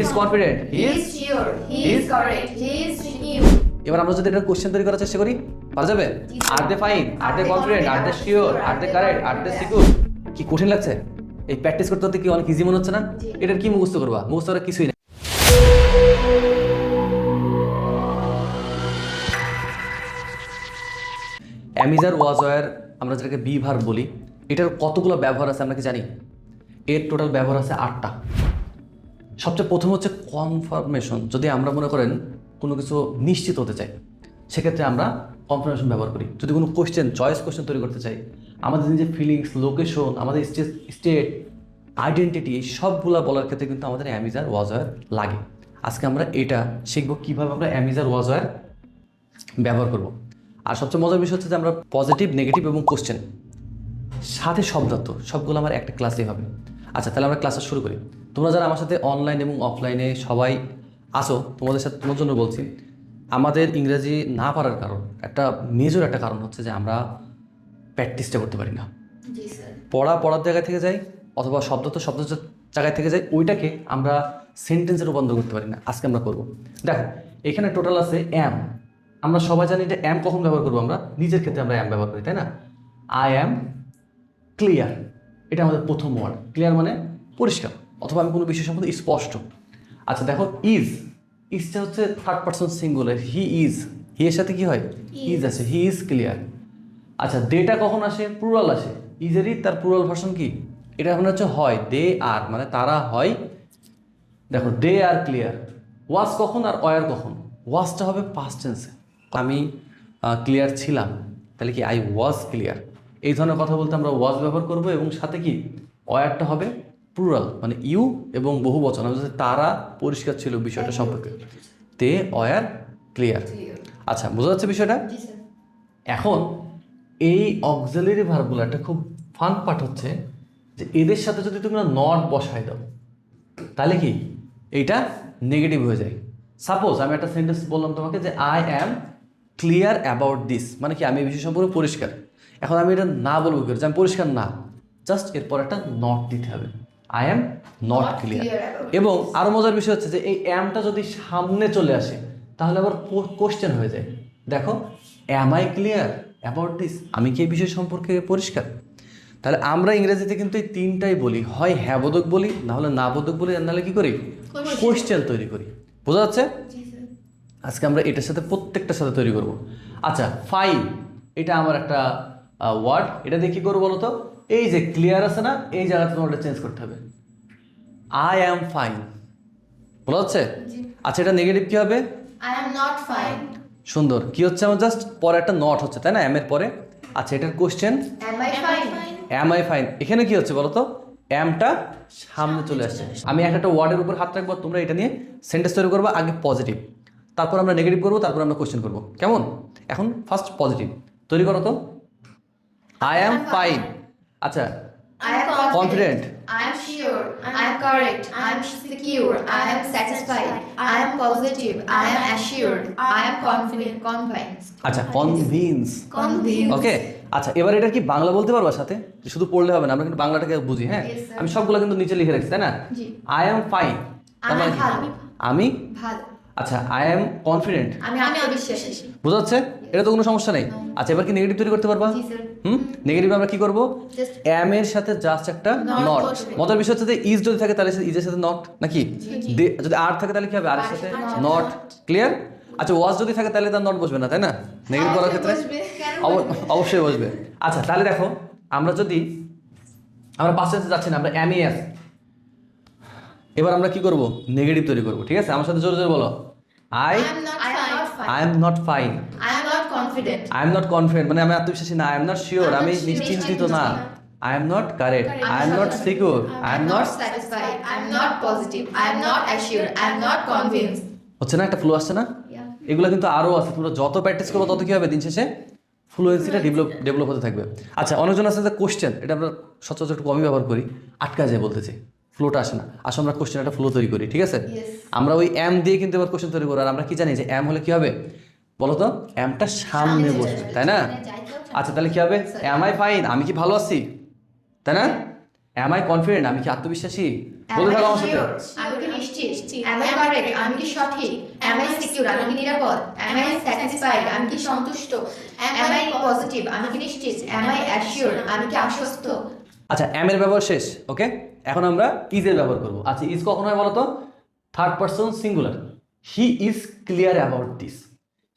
Is confident he He is sure. He He is is- correct. He is new. এবার আমরা যদি এটা question তৈরি করার চেষ্টা করি পারা যাবে? Are they fine are they confident are they confident? Sure are they correct are they secure কি কঠিন লাগছে? এই প্র্যাকটিস করতে করতে কি অনেক ইজি মনে হচ্ছে না? এটার কি মুখস্থ করবা? মুখস্থ করার কিছুই না অ্যামিজার ওয়াজওয়ার আমরা যেটাকে বি ভার বলি এটার কতগুলো ব্যবহার আছে আমরা কি জানি? এর টোটাল ব্যবহার আছে আটটা। সবচেয়ে প্রথম হচ্ছে কনফার্মেশন যদি আমরা মনে করেন কোনো কিছু নিশ্চিত হতে চাই, সেক্ষেত্রে আমরা কনফার্মেশন ব্যবহার করি। যদি কোনো কোয়েশ্চেন চয়েস কোশ্চেন তৈরি করতে চাই, আমাদের নিজের ফিলিংস লোকেশন আমাদের স্টেট আইডেন্টিটি সবগুলো বলার ক্ষেত্রে কিন্তু আমাদের অ্যামিজার, ওয়াজওয়ার লাগে। আজকে আমরা এটা শিখব কীভাবে আমরা অ্যামিজার, ওয়াজওয়ার ব্যবহার করব। আর সবচেয়ে মজার বিষয় হচ্ছে যে আমরা পজিটিভ নেগেটিভ এবং কোশ্চেন সাথে শব্দার্থ, সবগুলো আমার একটা ক্লাসেই হবে। আচ্ছা তাহলে আমরা ক্লাসটা শুরু করি। তোমরা যারা আমার সাথে অনলাইন এবং অফলাইনে সবাই আসো তোমাদের সাথে তোমার জন্য বলছি আমাদের ইংরেজি না পারার কারণ একটা মেজর একটা কারণ হচ্ছে যে আমরা প্র্যাকটিসটা করতে পারি না। পড়া পড়ার জায়গা থেকে যাই অথবা শব্দ তো শব্দ জায়গায় থেকে যাই ওইটাকে আমরা সেন্টেন্সে রূপান্তর করতে পারি না আজকে আমরা করব। দেখো এখানে টোটাল আছে অ্যাম আমরা সবাই জানি এটা অ্যাম কখন ব্যবহার করব আমরা? নিজের ক্ষেত্রে আমরা অ্যাম ব্যবহার করি তাই না? আই অ্যাম ক্লিয়ার এটা আমাদের প্রথম ওয়ার্ড ক্লিয়ার মানে পরিষ্কার। অথবা আমি কোনো বিষয় সম্বন্ধে স্পষ্ট। আচ্ছা দেখো ইজ ইজটা হচ্ছে third person singular he is he এর সাথে কি হয়? ইজ আছে হি ইজ ক্লিয়ার আচ্ছা দেটা কখন আসে? প্লুরাল আসে। ইজেরই তার প্লুরাল ভার্সন কি? এটা এখন হচ্ছে হয় দে আর মানে তারা হয়। দেখো দে আর ক্লিয়ার ওয়াজ কখন আর অয়ার কখন? ওয়াজটা হবে পাস্ট টেন্সে আমি ক্লিয়ার ছিলাম। তাহলে কি আই ওয়াজ ক্লিয়ার এই ধরনের কথা বলতে আমরা ওয়াজ ব্যবহার করব এবং সাথে কি? অয়ারটা হবে প্লুরাল মানে ইউ এবং বহু বচন আমি তারা পরিষ্কার ছিল বিষয়টা সম্পর্কে। তে অয়ার ক্লিয়ার। আচ্ছা বোঝা যাচ্ছে বিষয়টা? এখন এই অক্সিলারি ভার্বগুলো একটা খুব ফান পার্ট হচ্ছে যে এদের সাথে যদি তুমি নট বসাই দাও তাহলে কি? এইটা নেগেটিভ হয়ে যায়। সাপোজ আমি একটা সেন্টেন্স বললাম তোমাকে যে I am clear about this মানে কি আমি এই বিষয় সম্পর্কে পরিষ্কার? এখন আমি এটা না বলব কি? যে আমি পরিষ্কার না। জাস্ট এরপর একটা নট দিতে হবে। আই অ্যাম নট ক্লিয়ার এবং আরও মজার বিষয় হচ্ছে যে এই অ্যামটা যদি সামনে চলে আসে তাহলে আবার কোশ্চেন হয়ে যায়। দেখো am I clear about this আমি কি এই বিষয় সম্পর্কে পরিষ্কার? তাহলে আমরা ইংরেজিতে কিন্তু এই তিনটাই বলি। হয় হ্যাঁ বোধক বলি না হলে না বোধক বলি আর নাহলে কি করি. কোশ্চেন তৈরি করি। বোঝা যাচ্ছে? আজকে আমরা এটার সাথে প্রত্যেকটার সাথে তৈরি করব। আচ্ছা ফাইন এটা আমার একটা ওয়ার্ড এটা দিয়ে কী করব বলো তো? এই যে ক্লিয়ার আছে না এই জায়গাতে তোমার চেঞ্জ করতে হবে। আই অ্যাম ফাইন বলা হচ্ছে আচ্ছা এটা নেগেটিভ কী হবে? I am not fine. সুন্দর। কি হচ্ছে আমার জাস্ট পরে একটা নট হচ্ছে তাই না? এম এর পরে। আচ্ছা এটার question Am I fine? Am I fine এখানে কি হচ্ছে বলো তো অ্যামটা সামনে চলে আসছে। আমি এক একটা ওয়ার্ডের উপর হাত রাখব তোমরা এটা নিয়ে সেন্টেন্স তৈরি করব আগে পজিটিভ তারপর আমরা নেগেটিভ করব তারপর আমরা কোশ্চেন করব। কেমন? এখন ফার্স্ট পজিটিভ তৈরি করো তো। আই অ্যাম ফাইন আচ্ছা। I am confident I am sure I am correct I am secure I am satisfied I am positive I am assured I am confident convinced আচ্ছা convince convince okay আচ্ছা এবার এটা কি বাংলা বলতে পারব সাথে? শুধু পড়লে হবে না আমরা কিন্তু বাংলাটাকে বুঝি হ্যাঁ? আমি সবগুলো কিন্তু নিচে লিখে রাখছি তাই না? আই এম ফাইন আমি ভালো। আচ্ছা আই এম কনফিডেন্ট আমি আমি অবিশ্বাসী। বোঝা যাচ্ছে? এটা তো কোনো সমস্যা নেই। আচ্ছা এবার কি নেগেটিভ তৈরি করতে পারবা? জি স্যার হুম? নেগেটিভ আমরা কি করব? এম এর সাথে জাস্ট একটা নট। মজার বিষয় হচ্ছে যে ইজ যদি থাকে তাহলে ইজের সাথে নট নাকি? যদি আর থাকে তাহলে কি হবে? আর এর সাথে নট ক্লিয়ার আচ্ছা ওয়াজ যদি থাকে তাহলে তার নট বসবে না তাই না? নেগেটিভ করার ক্ষেত্রে? অবশ্যই বসবে। আচ্ছা তাহলে দেখো আমরা যদি আমরা সেন্সে যাচ্ছি না আমরা এম এস এবার আমরা কি করব নেগেটিভ তৈরি করব ঠিক আছে আমার সাথে জোরে জোরে বলো I I am not fine. I am not fine I am not confident. I am not confident মানে আমি আত্মবিশ্বাসী না আই এম নট শিওর আমি নিশ্চিন্তিত না I am not correct I am not secure I am not satisfied. I am not positive. I am not assured. I am not convinced. হচ্ছে না একটা ফ্লো আসছে না এগুলো কিন্তু আরও আছে তোমরা যত প্র্যাকটিস করব তত কি হবে দিন শেষে ফ্লুয়েন্সিটা ডেভেলপ ডেভেলপ হতে থাকবে আচ্ছা অনেকজন আছে যে কোশ্চেন এটা আমরা সচরাচর একটু কমই ব্যবহার করি আটকা যায় বলতেছি ফ্লোটা আসে না আসলে আমরা কোশ্চেন একটা ফ্লো তৈরি করি ঠিক আছে আমরা ওই এম দিয়ে কিন্তু এবার কোশ্চেন তৈরি করি আর আমরা কি জানি যে এম হলে কি হবে বলো তো এমটা সামনে বসবে তাই না আচ্ছা তাহলে কি হবে এম আই ফাইন আমি কি ভালো আছি তাই না এম আই কনফিডেন্ট আমি কি আত্মবিশ্বাসী বলতে থাকো আমার সাথে আমি কি নিশ্চিত correct? আমি কি সঠিক? I secure? আমি কি নিরাপদ? I satisfied? আমি কি সন্তুষ্ট? Am I positive? আমি কি নিশ্চিত? I assured? আমি কি আশ্বস্ত? আচ্ছা এম এর ব্যবহার শেষ ওকে এখন আমরা ইজ এর ব্যবহার করব। আচ্ছা ইজ কখন হয় বলতো? Third person singular he is clear about this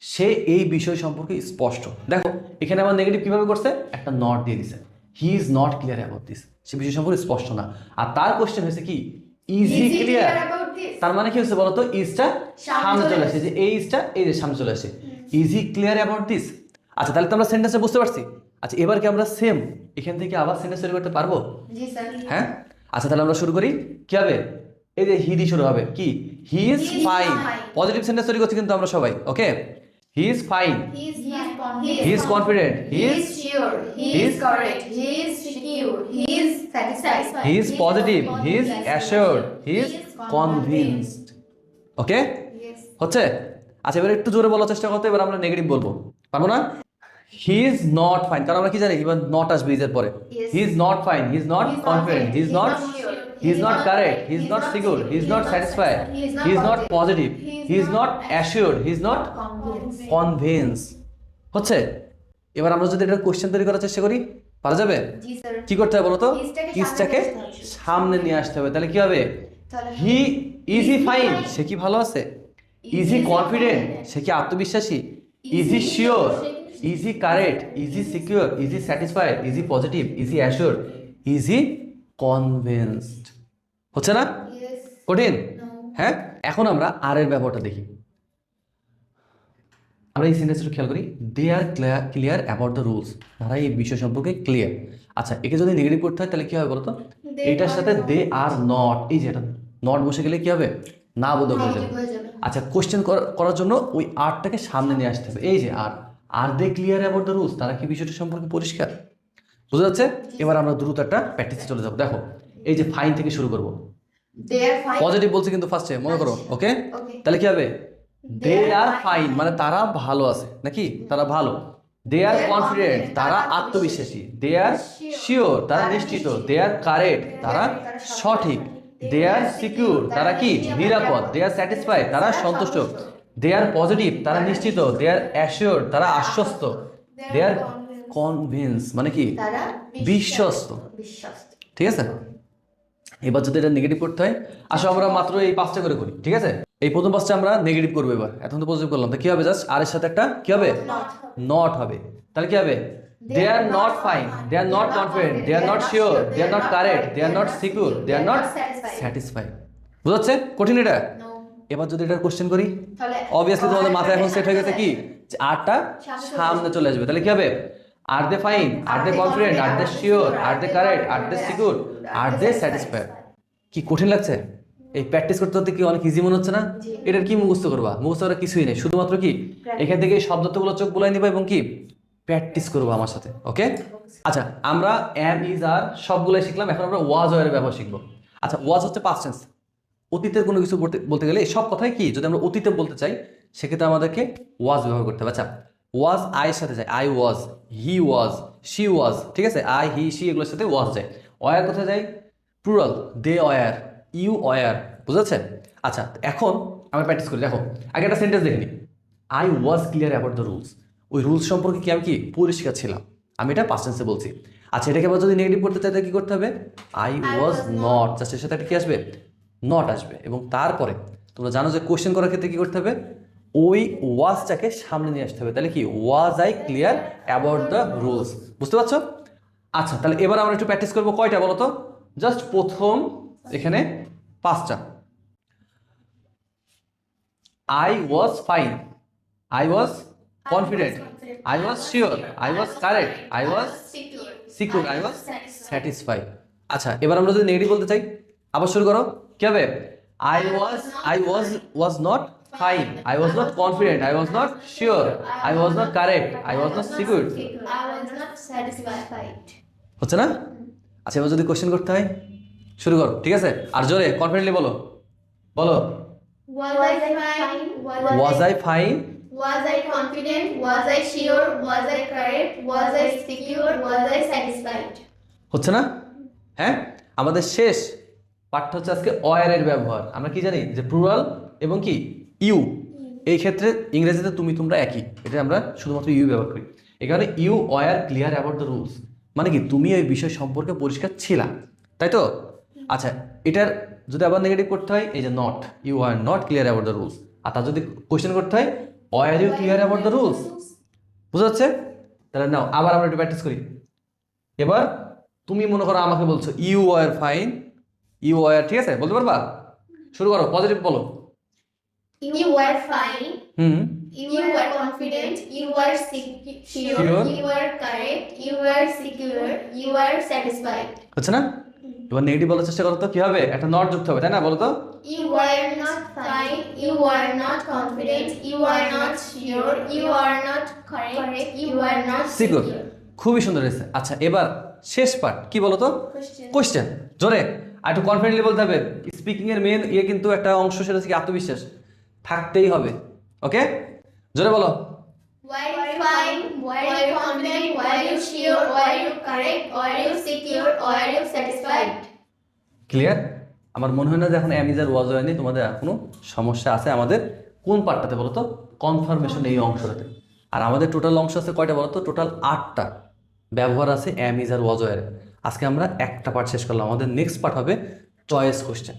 সে এই বিষয় সম্পর্কে স্পষ্ট। দেখো এখানে আমার নেগেটিভ কীভাবে করছে? একটা নট দিয়ে দিছে। He is not clear about this সে বিষয় সম্পর্কে স্পষ্ট না। আর তার কোশ্চেন হয়েছে কি? ইজ হি ক্লিয়ার তার মানে কি হচ্ছে বলতো? ইজটা সামনে চলে আসে। যে এই ইজটা এই যে সামনে চলে আসে। Is he clear about this আচ্ছা তাহলে তো আমরা সেন্টেন্সে বুঝতে পারছি। আচ্ছা এবার কি আমরা সেম এখান থেকে আবার সেন্টেন্স তৈরি করতে পারব? জি স্যার। হ্যাঁ? আচ্ছা তাহলে আমরা শুরু করি কি হবে এই যে হি দিয়ে শুরু হবে কি he is fine positive sentence তৈরি করছি কিন্তু আমরা সবাই okay he is fine he is confident he He is is sure. He He is is- correct. He is secure. He is satisfied. He is positive he is assured he is convinced okay হচ্ছে আচ্ছা এবার একটু জোরে বলার চেষ্টা করতে এবার আমরা নেগেটিভ বলব পারব না হি ইজ নট ফাইন কারণ আমরা কি জানি এবার নট আসবে ইজের পরে. He is not fine he is not He is not confident. He is not not he is not correct he is not secure he is not satisfied he is not positive he is not assured he is not convince হচ্ছে এবার আমরা যদি এটা question তৈরি করার চেষ্টা করি পারা যাবে কি করতে হবে বলো তো ইজটাকে সামনে নিয়ে আসতে হবে। তাহলে কি হবে হি ইজি ফাইন সে কি ভালো আছে ইজি কনফিডেন্ট সে কি আত্মবিশ্বাসী is he sure? Is he correct is he secure is he satisfied is he positive is he assure is he convinced হচ্ছে না. কঠিন? হ্যাঁ? এখন আমরা আর এর ব্যবহারটা দেখি। আমরা এই সেন্টেন্সটা খেয়াল করি। They are clear about the rules তারা এই বিষয় সম্পর্কে ক্লিয়ার আচ্ছা একে যদি নেগেটিভ করতে হয় তাহলে কি হবে বলতো? এটার সাথে দে আর নট এই যে এটা নট বসে গেলে কী হবে? না বোধক হয়ে যাবে। আচ্ছা কোশ্চেন করার জন্য ওই আর্টটাকে সামনে নিয়ে আসতে হবে। এই যে are are they clear about the rules তারা কি বিষয়টা সম্পর্কে পরিষ্কার বুঝা যাচ্ছে এবার আমরা দ্রুত একটা প্র্যাকটিসে চলে যাব দেখো এই যে ফাইন থেকে শুরু করব. পজিটিভ বলছে কিন্তু ফার্স্টে মনে করো ওকে তাহলে কি হবে দে আর ফাইন মানে তারা ভালো আছে নাকি তারা ভালো দে আর কনফিডেন্ট তারা আত্মবিশ্বাসী দে আর শিওর তারা নিশ্চিত। দে আর কারেক্ট তারা সঠিক সঠিক। দে আর সিকিউর তারা কি নিরাপদ দে আর স্যাটিসফাইড তারা সন্তুষ্ট দে আর পজিটিভ তারা নিশ্চিত দে আর অ্যাসিওর তারা আশ্বস্ত দে আর কনভিন্স মানে কি তারা বিশ্বস্ত ঠিক আছে এবার যদি এটা নেগেটিভ করতে হয় আসো আমরা মাত্র এই পাঁচটা করে করি ঠিক আছে এই প্রথম পাঁচটা আমরা নেগেটিভ করব এবার এখন তো পজিটিভ করলাম তো কি হবে জাস্ট আর এর সাথে একটা কি হবে নট হবে তাহলে কি হবে they are not fine they are not confident they are not sure they are not correct they are not secure they are not satisfied বুঝাচ্ছে কঠিন এটা. এবার যদি এটা কোশ্চেন করি তাহলে অবভিয়াসলি তোমাদের মাথায় এখন সেট হয়ে গেছে কি? যে আরটা সামনে চলে আসবে। তাহলে কি হবে? Are they fine are they confident are they sure are they correct are they secure are they satisfied কি কঠিন লাগছে? এই প্র্যাকটিস করতে করতে কি অনেক ইজি মনে হচ্ছে না? এটার কি মুখস্থ করবা? মুখস্থ করা কিছুই নেই। শুধুমাত্র কি? এখান থেকে শব্দগুলো চোখ বুলাই নিবা এবং কি? প্র্যাকটিস করব আমার সাথে ওকে আচ্ছা আমরা এম ইজ আর সবগুলোই শিখলাম। এখন আমরা ওয়াজ ওয়ারের ব্যবহার শিখব। আচ্ছা ওয়াজ হচ্ছে পাস্ট টেন্স অতীতের কোনো কিছু বলতে বলতে গেলে সব কথাই কি? যদি আমরা অতীতে বলতে চাই সেক্ষেত্রে আমাদেরকে ওয়াজ ব্যবহার করতে হবে। আচ্ছা ওয়াজ আইয়ের সাথে যায়। I was he was she was ঠিক আছে? আই হি শি এগুলোর সাথে ওয়াজ যায়। অয়ার কোথায় যায়? Plural they were you were বুঝেছে আচ্ছা এখন আমরা প্র্যাকটিস করি। দেখো আগে একটা সেন্টেন্স দেখে নিই। I was clear about the rules. ওই রুলস সম্পর্কে কি আমি কি পরিষ্কার ছিলাম? আমি এটা পাস্ট টেন্সে বলছি। আচ্ছা এটাকে আবার যদি নেগেটিভ করতে চাই তাহলে কি করতে হবে? I was not. জাস্ট এর সাথে একটা কি আসবে? নট আসবে এবং তারপরে তোমরা জানো যে কোশ্চেন করার ক্ষেত্রে কি করতে হবে? ওই ওয়াজটাকে সামনে নিয়ে আসতে হবে। তাহলে কি? Was I clear about the rules বুঝতে পারছ? আচ্ছা তাহলে এবার আমরা একটু প্র্যাকটিস করব কয়টা বলো তো? জাস্ট প্রথম এখানে পাঁচটা। I was fine I was confident I was sure I was correct I was. Secure I was satisfied আচ্ছা এবার আমরা যদি নেগেটিভ বলতে চাই, আবার শুরু করো। কি হবে I was I was was not fine I was not confident I was not sure I was not correct I was not secure I was not satisfied. হচ্ছে না আচ্ছা এবার যদি কোশ্চেন করতে হয় শুরু করো ঠিক আছে আর জোরে কনফিডেন্টলি বলো বলো Was I fine? Was I fine Was I confident? Was I sure? Was I correct? Was I secure? Was I satisfied? হচ্ছে না হ্যাঁ আমাদের শেষ পাঠটা হচ্ছে আজকে অয়ারের ব্যবহার। আমরা কি জানি? যে প্লুরাল এবং কি? ইউ এই ক্ষেত্রে ইংরেজিতে তুমি তোমরা একই। এটা আমরা শুধুমাত্র ইউ ব্যবহার করি। এখানে you were clear about the rules মানে কি? তুমি ওই বিষয় সম্পর্কে পরিষ্কার ছিলা। তাই তো? আচ্ছা এটার যদি আবার নেগেটিভ করতে হয়, এই যে not you are not clear about the rules আর তার যদি কোয়েশ্চেন করতে হয় were you clear about the rules বুঝা যাচ্ছে? তাহলে নাও, আবার আমরা একটু প্র্যাকটিস করি। এবার তুমি মনে করো আমাকে বলছো you are fine you were ঠিক আছে বলতে পারবা শুরু করো পজিটিভ বলো ইউ ওয়ার ফাইন হুম খুবই সুন্দর আচ্ছা এবার শেষ পার্ট কি বলতো কোয়েশ্চেন জোরে আর একটু কনফিডেন্টলি বলতে হবে স্পিকিং এর মেন ইয়ে কিন্তু একটা অংশ সেটা হচ্ছে আত্মবিশ্বাস। থাকতেই হবে ওকে জোরে বলো? ক্লিয়ার আমার মনে হয় না যে এখন অ্যামিজার ওয়াজ হয়নি তোমাদের এখনও সমস্যা আছে আমাদের কোন পার্টটাতে বলো তো? কনফার্মেশন এই অংশটাতে। আর আমাদের টোটাল অংশ আছে কয়টা বলো তো? টোটাল আটটা ব্যবহার আছে অ্যামিজার ওয়াজয়ের আজকে আমরা একটা পার্ট শেষ করলাম। আমাদের নেক্সট পার্ট হবে চয়েস কোশ্চেন